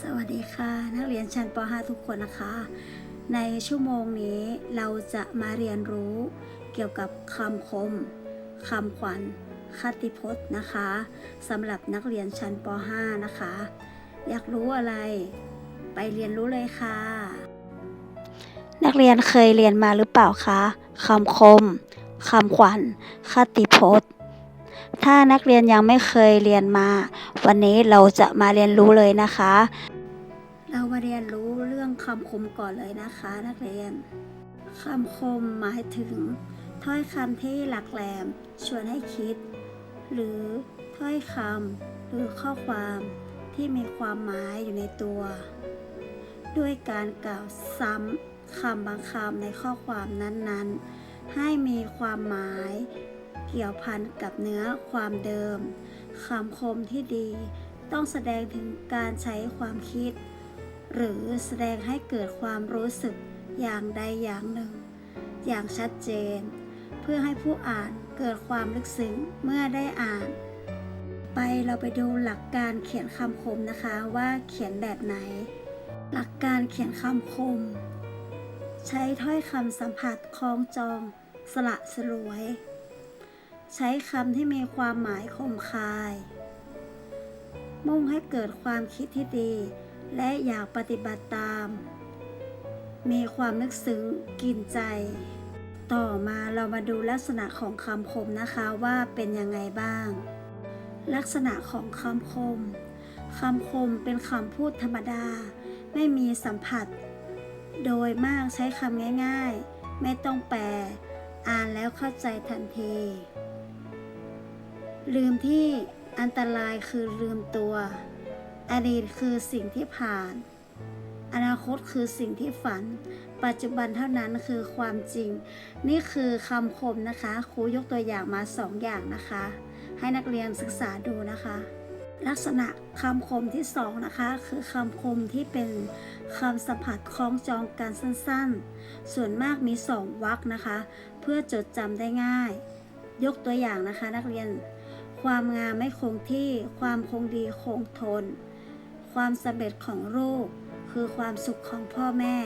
สวัสดีค่ะ นักเรียนชั้นป .5 ทุกคนนะคะ ในชั่วโมงนี้เราจะมาเรียนรู้เกี่ยวกับคำคมคำขวัญคติพจน์นะคะสำหรับนักเรียนชั้นป .5 นะคะ อยากรู้อะไร ไปเรียนรู้เลยค่ะ นักเรียนเคยเรียนมาหรือเปล่าคะคำคมคำขวัญคติพจน์ ถ้านักเรียนยังไม่เคยเรียนมา วันนี้เราจะมาเรียนรู้เลยนะคะ เรามาเรียนรู้เรื่องคำคมก่อนเลยนะคะ นักเรียนคำคมหมายถึง ถ้อยคำที่หลักแหลม ชวนให้คิด หรือถ้อยคำหรือข้อความที่มีความหมายอยู่ในตัว ด้วยการกล่าวซ้ำคำบางคำในข้อความนั้นๆ ให้มีความหมาย เกี่ยวพันกับเนื้อความเดิมคำคมที่ดี ต้องแสดงถึงการใช้ความคิด หรือแสดงให้เกิดความรู้สึกอย่างใดอย่างหนึ่ง อย่างชัดเจน เพื่อให้ผู้อ่านเกิดความลึกซึ้งเมื่อได้อ่าน ไปเราไปดูหลักการเขียนคำคมนะคะว่าเขียนแบบไหน หลักการเขียนคำคม ใช้ถ้อยคำสัมผัสคล้องจอง สละสลวย ใช้คำที่มีความหมายคมคาย มุ่งให้เกิดความคิดที่ดี และอยากปฏิบัติตาม มีความนึกซึ้งกินใจ ต่อมาเรามาดูลักษณะของคำคมนะคะว่าเป็นยังไงบ้าง ลักษณะของคำคมคำคมเป็นคำพูดธรรมดา ไม่มีสัมผัส โดยมากใช้คำง่าย ๆ ไม่ต้องแปล อ่านแล้วเข้าใจทันที ลืมที่อันตรายคือลืมตัว อดีตคือสิ่งที่ผ่าน อนาคตคือสิ่งที่ฝัน ปัจจุบันเท่านั้นคือความจริง นี่คือคำคมนะคะ ครูยกตัวอย่างมาสองอย่างนะคะ ให้นักเรียนศึกษาดูนะคะลักษณะคำคมที่สองนะคะ คือคำคมที่เป็นคำสัมผัสคล้องจองกันสั้นๆ ส่วนมากมีสองวรรคนะคะ เพื่อจดจำได้ง่าย ยกตัวอย่างนะคะนักเรียน ความงามไม่คงที่ ความคงดีคงทน ความสำเร็จของลูกคือความสุขของพ่อแม่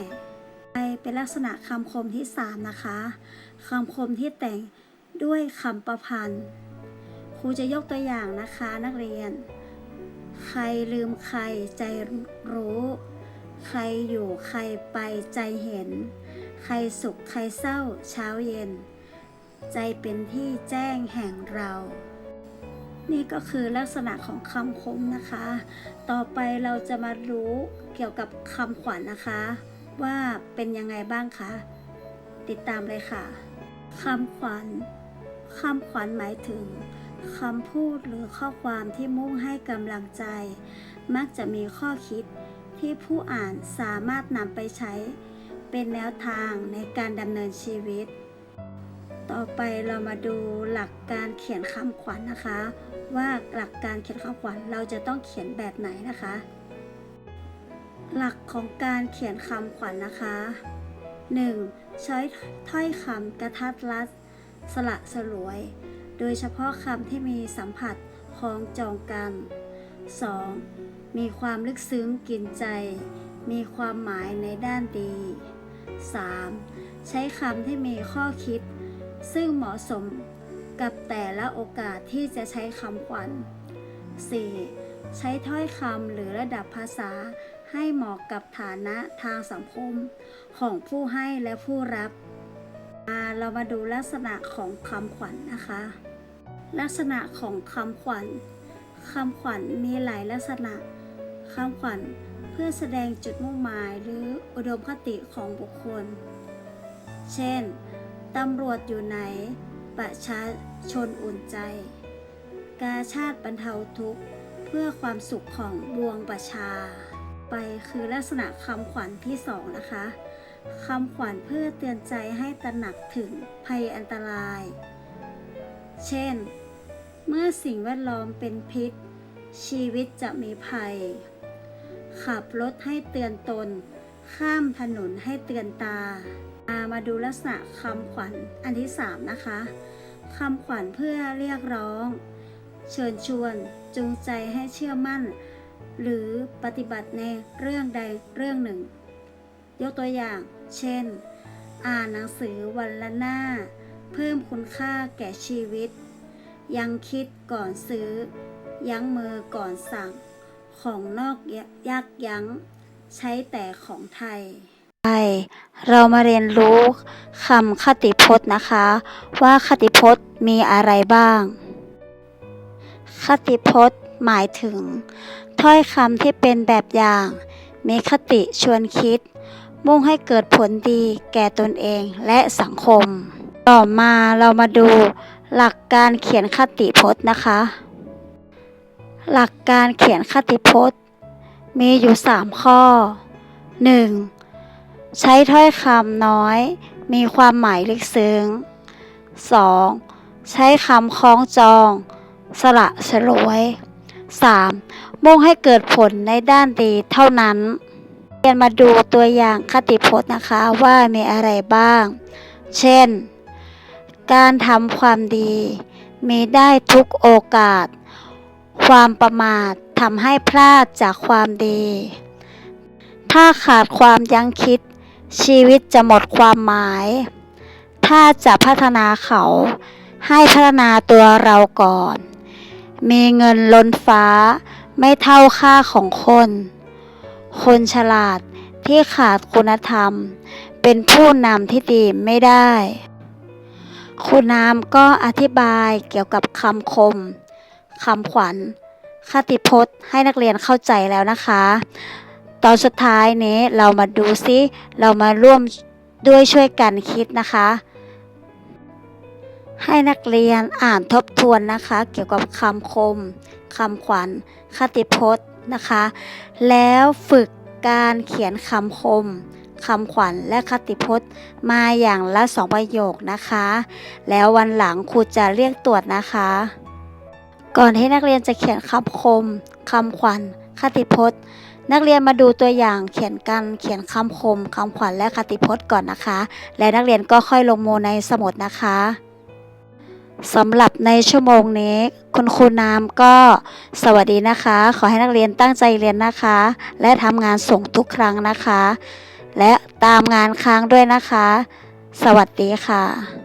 ไปเป็นลักษณะคำคมที่สามนะคะคำคมที่แต่งด้วยคำประพันธ์ครูจะยกตัวอย่างนะคะนักเรียน ใครลืมใครใจรู้ ใครอยู่ใครไปใจเห็น ใครสุขใครเศร้าเช้าเย็น ใจเป็นที่แจ้งแห่งเรา นี่ก็คือลักษณะของคำคมนะคะ ต่อไปเราจะมารู้เกี่ยวกับคำขวัญนนะคะ ว่าเป็นยังไงบ้างคะ ติดตามเลยค่ะคำขวัญคำขวัญหมายถึงคำพูดหรือข้อความที่มุ่งให้กำลังใจ มักจะมีข้อคิดที่ผู้อ่านสามารถนำไปใช้ เป็นแนวทางในการดำเนินชีวิต ต่อไปเรามาดูหลักการเขียนคำขวัญนนะคะ ว่าหลักการเขียนคำขวัญเราจะต้องเขียนแบบไหนนะคะ หลักของการเขียนคำขวัญนะคะ 1. ใช้ถ้อยคำกระทัดรัดสละสลวย โดยเฉพาะคำที่มีสัมผัสคล้องจองกัน 2. มีความลึกซึ้งกินใจ มีความหมายในด้านดี 3. ใช้คำที่มีข้อคิด ซึ่งเหมาะสมกับแต่ละโอกาสที่จะใช้คำขวัญ 4. ใช้ถ้อยคำหรือระดับภาษาให้เหมาะกับฐานะทางสังคมของผู้ให้และผู้รับมาเรามาดูลักษณะของคำขวัญนนะคะ ลักษณะของคำขวัญคำขวัญมีหลายลักษณะคำขวัญ เพื่อแสดงจุดมุ่งหมายหรืออุดมคติของบุคคล เช่น ตำรวจอยู่ไหน ประชาชนอุ่นใจ กาชาติบรรเทาทุกข์ เพื่อความสุขของบวงประชา ไปคือลักษณะคำขวัญที่สองนะคะคำขวัญเพื่อเตือนใจให้ตระหนักถึงภัยอันตราย เช่น เมื่อสิ่งแวดล้อมเป็นพิษ ชีวิตจะมีภัย ขับรถให้เตือนตน ข้ามถนนให้เตือนตา มามาดูลักษณะคำขวัญอันที่สามนะคะคำขวัญเพื่อเรียกร้อง เชิญชวนจูงใจให้เชื่อมั่น หรือปฏิบัติในเรื่องใดเรื่องหนึ่ง ยกตัวอย่าง เช่น อ่านหนังสือวันละหน้า เพิ่มคุณค่าแก่ชีวิต ยังคิดก่อนซื้อ ยั้งมือก่อนสั่ง ของนอกยักยั้ง ใช้แต่ของไทยไปเรามาเรียนรู้คำคติพจน์นะคะ ว่าคติพจน์มีอะไรบ้าง คติพจน์หมายถึง ถ้อยคำที่เป็นแบบอย่าง มีคติชวนคิด มุ่งให้เกิดผลดีแก่ตนเองและสังคม ต่อมาเรามาดูหลักการเขียนคติพจน์นะคะ หลักการเขียนคติพจน์ มีอยู่ 3 ข้อ 1. ใช้ถ้อยคำน้อย มีความหมายลึกซึ้ง 2. ใช้คำคล้องจอง สละสลวย 3. มุ่งให้เกิดผลในด้านดีเท่านั้นเรียนมาดูตัวอย่างคติพจน์นะคะว่ามีอะไรบ้าง เช่น การทำความดี มีได้ทุกโอกาส ความประมาททำให้พลาดจากความดี ถ้าขาดความยั้งคิด ชีวิตจะหมดความหมาย ถ้าจะพัฒนาเขา ให้พัฒนาตัวเราก่อน มีเงินล้นฟ้าไม่เท่าค่าของคน คนฉลาดที่ขาดคุณธรรม เป็นผู้นำที่ดีไม่ได้ คุณน้ำก็อธิบายเกี่ยวกับคำคม คำขวัญ คติพจน์ ให้นักเรียนเข้าใจแล้วนะคะ ตอนสุดท้ายนี้เรามาดูซิเรามาร่วมด้วยช่วยกันคิดนะคะ ให้นักเรียนอ่านทบทวนนะคะ เกี่ยวกับคำคมคำขวัญ คติพจน์นะคะ แล้วฝึกการเขียนคำคมคำขวัญและคติพจน์มาอย่างละสองประโยคนะคะ แล้ววันหลังครูจะเรียกตรวจนะคะ ก่อนที่นักเรียนจะเขียนคำคมคำขวัญคติพจน์ นักเรียนมาดูตัวอย่างเขียนกันเขียนคำคมคำขวัญและคติพจน์ก่อนนะคะ และนักเรียนก็ค่อยลงโมในสมุดนะคะสำหรับในชั่วโมงนี้ คุณครูน้ำก็สวัสดีนะคะ ขอให้นักเรียนตั้งใจเรียนนะคะ และทำงานส่งทุกครั้งนะคะ และตามงานค้างด้วยนะคะ สวัสดีค่ะ